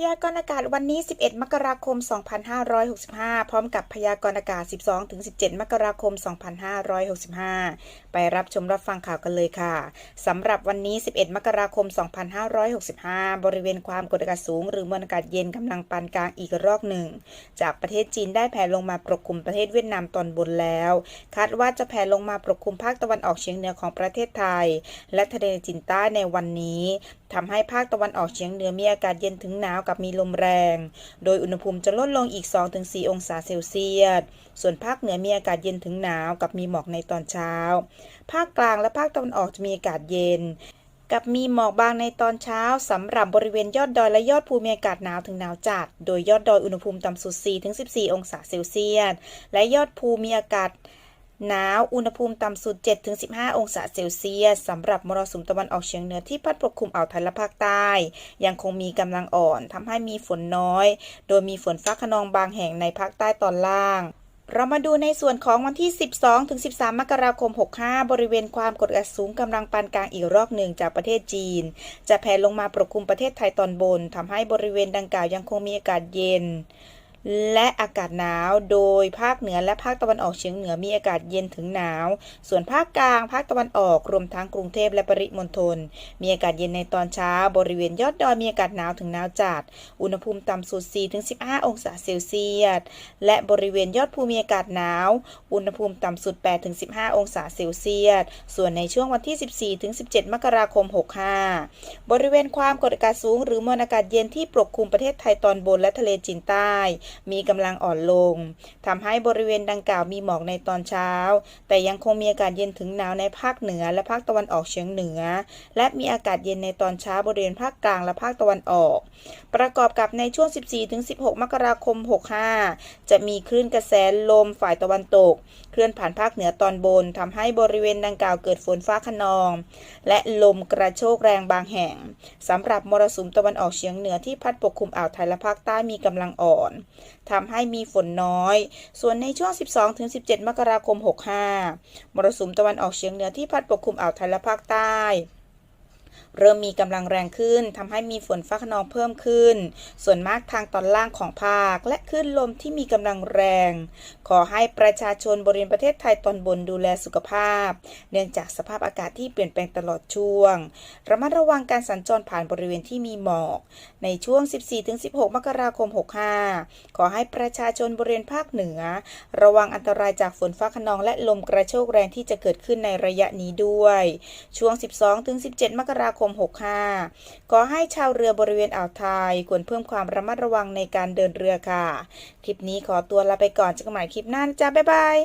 พยากรณ์อากาศวันนี้ 11 มกราคม 2565 พร้อมกับพยากรณ์อากาศ 12-17 มกราคม 2565 ไปรับชมรับฟังข่าวกันเลยค่ะ สำหรับวันนี้ 11 มกราคม 2565 บริเวณความกดอากาศสูง หรือมวลอากาศเย็นกำลังปานกลางอีกรอกหนึ่ง จากประเทศจีนได้แผ่ลงมาปกคลุมประเทศเวียดนามตอนบนแล้ว คาดว่าจะแผ่ลงมาปกคลุมภาคตะวันออกเฉียงเหนือของประเทศไทย และทะเลจีนใต้ในวันนี้ทำให้ภาคตะวันออกเฉียงเหนือมีอากาศเย็นถึงหนาวกับมีลมแรง โดยอุณหภูมิจะลดลงอีก 2-4 องศาเซลเซียส ส่วนภาคเหนือมีอากาศเย็นถึงหนาวกับมีหมอกในตอนเช้า ภาคกลางและภาคตะวันออกจะมีอากาศเย็นกับมีหมอกบางในตอนเช้าสำหรับบริเวณยอดดอยและยอดภูมีอากาศหนาวถึงหนาวจัด โดยยอดดอยอุณหภูมิต่ำสุด 4-14 องศาเซลเซียส และยอดภูมีอากาศ หนาว อุณหภูมิต่ำสุด 7-15 องศาเซลเซียสสำหรับมรสุมตะวันออกเฉียงเหนือที่พัดปกคลุมอ่าวไทยและภาคใต้ ยังคงมีกำลังอ่อนทำให้มีฝนน้อย โดยมีฝนฟ้าขนองบางแห่งในภาคใต้ตอนล่างเรามาดูในส่วนของวันที่ 12-13 มกราคม 65 บริเวณความกดอากาศสูงกำลังปานกลางอีกรอบหนึ่งจากประเทศจีน จะแผ่ลงมาปกคลุมประเทศไทยตอนบนทำให้บริเวณดังกล่าวยังคงมีอากาศเย็น และอากาศหนาว โดยภาคเหนือและภาคตะวันออกเฉียงเหนือมีอากาศเย็นถึงหนาว ส่วนภาคกลางภาคตะวันออกรวมทั้งกรุงเทพและปริมณฑลมีอากาศเย็นในตอนเช้า บริเวณยอดดอยมีอากาศหนาวถึงหนาวจัด อุณหภูมิต่ำสุด 4-15 องศาเซลเซียส และบริเวณยอดภูมีอากาศหนาว อุณหภูมิต่ำสุด 8-15 องศาเซลเซียส ส่วนในช่วงวันที่ 14-17 มกราคม 65 บริเวณความกดอากาศสูง หรือมวลอากาศเย็นที่ปกคลุมประเทศไทยตอนบนและทะเลจีนใต้มีกำลังอ่อนลงทำให้บริเวณดังกล่าวมีหมอกในตอนเช้า แต่ยังคงมีอากาศเย็นถึงหนาวในภาคเหนือและภาคตะวันออกเฉียงเหนือ และมีอากาศเย็นในตอนเช้าบริเวณภาคกลางและภาคตะวันออก ประกอบกับในช่วง 14-16 มกราคม 65 จะมีคลื่นกระแสลมฝ่ายตะวันตก เคลื่อนผ่านภาคเหนือตอนบนทำให้บริเวณดังกล่าวเกิดฝนฟ้าขนอง และลมกระโชกแรงบางแห่งสำหรับมรสุมตะวันออกเฉียงเหนือที่พัดปกคลุมอ่าวไทยและภาคใต้มีกำลังอ่อนทำให้มีฝนน้อย ส่วนในช่วง 12-17 มกราคม 65 มรสุมตะวันออกเฉียงเหนือที่พัดปกคลุมอ่าวไทยและภาคใต้ เริ่มมีกำลังแรงขึ้นทำให้มีฝนฟ้าขนองเพิ่มขึ้น ส่วนมากทางตอนล่างของภาค และคลื่นลมที่มีกำลังแรง ขอให้ประชาชนบริเวณประเทศไทยตอนบนดูแลสุขภาพ เนื่องจากสภาพอากาศที่เปลี่ยนแปลงตลอดช่วง ระมัดระวังการสัญจรผ่านบริเวณที่มีหมอก ในช่วง 14-16 มกราคม 65 ขอให้ประชาชนบริเวณภาคเหนือ ระวังอันตรายจากฝนฟ้าขนองและลมกระโชกแรงที่จะเกิดขึ้นในระยะนี้ด้วย ช่วง 12-17 มกราคม 65 ขอให้ชาวเรือบริเวณอ่าวไทยควรเพิ่มความระมัดระวังในการเดินเรือค่ะ คลิปนี้ขอตัวลาไปก่อนเจอกันใหม่คลิปหน้านะจ๊ะบ๊ายบาย